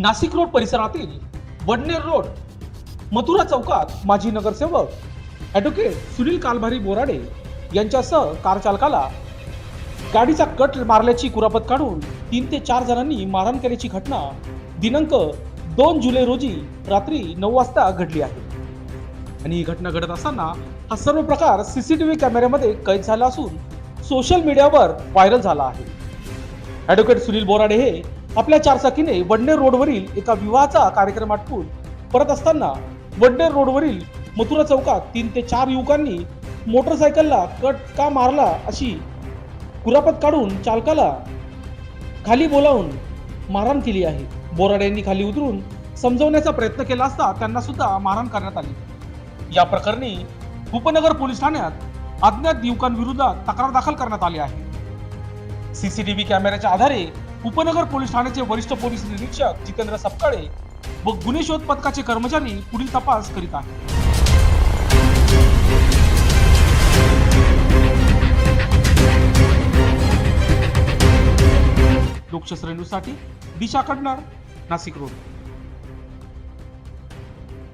Nashik road परिसरातील Wadner road Mathura चौकात माजी नगरसेवक ॲडव्होकेट सुनील कालभारी बोराडे यांच्यासह कारचालकाला गाडीचा कट मारल्याची कुरापत काढून तीन ते चार जणांनी मारहाण केल्याची घटना दिनांक दोन जुलै रोजी रात्री नऊ वाजता घडली आहे. आणि ही घटना घडत असताना हा सर्व प्रकार सीसीटीव्ही कॅमेऱ्यामध्ये कैद झाला असून सोशल मीडियावर व्हायरल झाला आहे. ॲडव्होकेट सुनील बोराडे हे आपल्या चारचाकीने वडनेर रोडवरील एका विवाहाचा कार्यक्रम आटपून परत असताना वडनेर रोडवरील मथुरा चौकात तीन ते चार युवकांनी मोटरसायकलला कट का मारला अशी कुरापत काढून चालकाला खाली बोलावून मारहाण केली आहे. बोराडे यांनी खाली उतरून समजवण्याचा प्रयत्न केला असता त्यांना सुद्धा मारहाण करण्यात आली. या प्रकरणी उपनगर पोलीस ठाण्यात अज्ञात युवकांविरोधात तक्रार दाखल करण्यात आली आहे. सीसीटीव्ही कॅमेऱ्याच्या आधारे उपनगर पोलीस ठाण्याचे वरिष्ठ पोलीस निरीक्षक जितेंद्र सपकाळे व गुन्हे शोध पथकाचे कर्मचारी पुढील तपास करीत आहेत. लोकशास्त्र न्यूजसाठी दिशा कडणार नाशिक रोड.